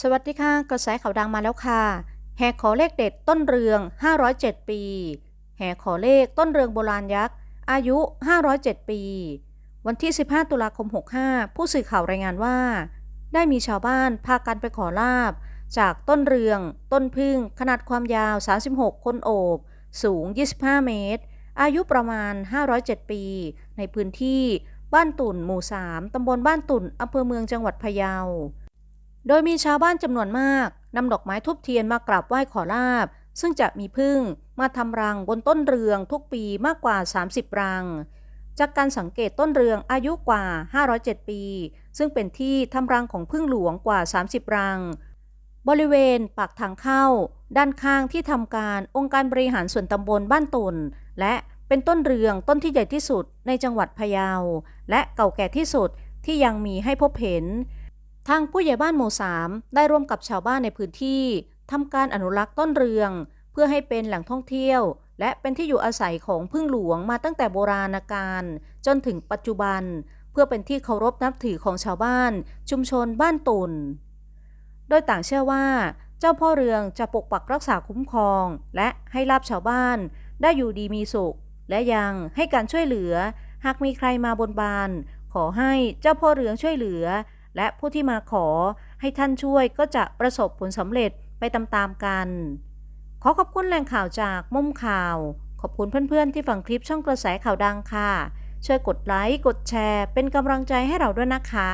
สวัสดีค่ะกระแสข่าวดังมาแล้วค่ะ แห่ขอเลขเด็ดต้นเรือง 507 ปี แห่ขอเลขต้นเรืองโบราณยักษ์ อายุ 507 ปี วันที่ 15 ตุลาคม 65 ผู้สื่อข่าวรายงานว่า ได้มีชาวบ้านพากันไปขอลาบ จากต้นเรือง ต้นพึ่ง ขนาดความยาว 36 คนโอบ สูง 25 เมตร อายุประมาณ 507 ปี ในพื้นที่บ้านตุ่นหมู่ 3 ตำบลบ้านตุ่นอำเภอเมืองจังหวัดพะเยา โดยมีชาวบ้านจำนวนมากนำดอกไม้ทุบเทียนมากราบไหว้ขอลาบ ซึ่งจะมีพึ่งมาทำรังบนต้นเรืองทุกปีมากกว่า 30 รัง จากการสังเกตต้นเรืองอายุกว่า 507 ปี ซึ่งเป็นที่ทำรังของพึ่งหลวงกว่า 30 รัง บริเวณปากทางเข้า ด้านข้างที่ทำการองค์การบริหารส่วนตำบลบ้านตุนและเป็นต้นเรืองต้นที่ใหญ่ที่สุดในจังหวัดพะเยา และเก่าแก่ที่สุดที่ยังมีให้พบเห็น ทางผู้ใหญ่บ้านหมู่สามได้ร่วมกับชาวบ้านในพื้นที่ทำการอนุรักษ์ต้นเรือง เพื่อให้เป็นแหล่งท่องเที่ยว และเป็นที่อยู่อาศัยของพึ่งหลวงมาตั้งแต่โบราณกาลจนถึงปัจจุบัน เพื่อเป็นที่เคารพนับถือของชาวบ้าน ชุมชนบ้านตุนโดยต่างเชื่อว่า เจ้าพ่อเรืองจะปกปักรักษาคุ้มครอง และให้ลาบชาวบ้าน ได้อยู่ดีมีสุข และยังให้การช่วยเหลือ หากมีใครมาบนบาน ขอให้เจ้าพ่อเรืองช่วยเหลือ และผู้ที่มาขอให้ท่านช่วยก็จะประสบผลสำเร็จไปตามๆกัน ขอขอบคุณแหล่งข่าวจากมุมข่าว ขอบคุณเพื่อนๆที่ฟังคลิปช่องกระแสข่าวดังค่ะ ช่วยกดไลค์ กดแชร์ เป็นกำลังใจให้เราด้วยนะคะ